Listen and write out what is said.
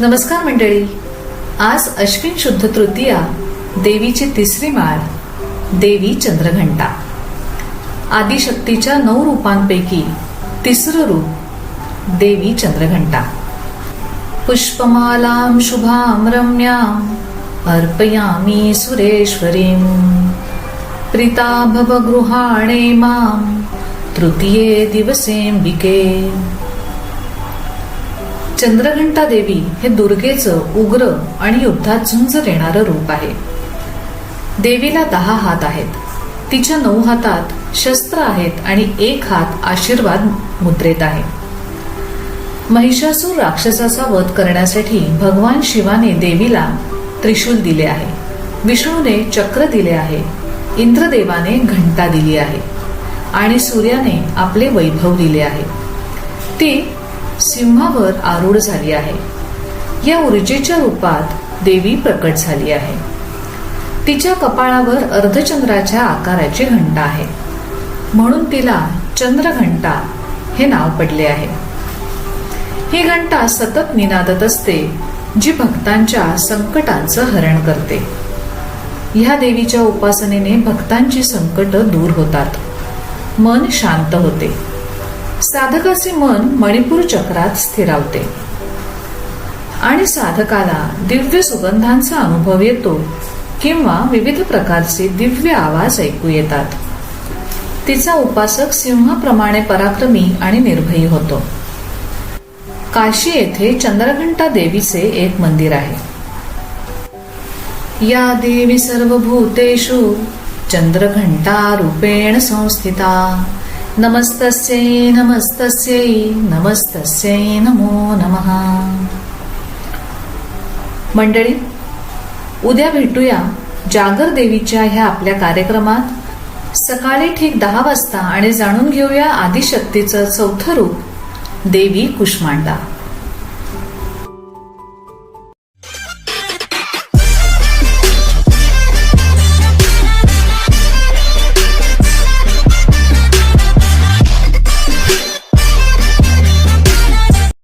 नमस्कार मंडळी. आज अश्विन शुद्ध तृतीया देवीची तिसरी माळ देवी चंद्रघंटा. आदिशक्तीच्या नऊ रूपांपैकी तिसरं रूप देवी चंद्रघंटा. पुष्पमालां शुभां रम्याम् अर्पयामि सुरेश्वरीं. प्रीता भवगृहाणे मां तृतीये दिवसेंबिके चंद्रघंटा देवी हे दुर्गेचं उग्र आणि युद्धात झुंज देणारं रूप आहे. देवीला दहा हात आहेत. तिच्या नऊ हातात शस्त्र आहेत आणि एक हात आशीर्वाद मुद्रेत आहे. महिषासूर राक्षसाचा वध करण्यासाठी भगवान शिवाने देवीला त्रिशूल दिले आहे. विष्णूने चक्र दिले आहे. इंद्रदेवाने घंटा दिली आहे. आणि सूर्याने आपले वैभव दिले आहे. ती सिंहावर आरूढ झाली आहे. या ऊर्जेच्या रूपात देवी प्रकट झाली आहे. तिच्या कपाळावर अर्धचंद्राच्या आकाराची घंटा आहे. म्हणून तिला चंद्रघंटा हे नाव पडले आहे. ही घंटा सतत निनादत असते जी भक्तांच्या संकटांचं हरण करते. ह्या देवीच्या उपासनेने भक्तांची संकट दूर होतात. मन शांत होते. साधकाचे मन मणिपूर चक्रात स्थिरावते. आणि साधकाला दिव्य सुगंधांचा अनुभव येतो किंवा विविध प्रकारचे दिव्य आवाज ऐकू येतात. तिचा उपासक सिंहाप्रमाणे पराक्रमी आणि निर्भयी होतो. काशी येथे चंद्रघंटा देवीचे एक मंदिर आहे. या देवी सर्वभूतेषु चंद्रघंटा रूपेण संस्थिता. नमस्तस्यै नमस्तस्यै नमस्तस्यै नमो नमः. मंडळी उद्या भेटूया जागर देवीच्या ह्या आपल्या कार्यक्रमात. सकाळी ठीक दहा वाजता आणि जाणून घेऊया आदिशक्तीचं चौथं रूप देवी कुष्मांडा.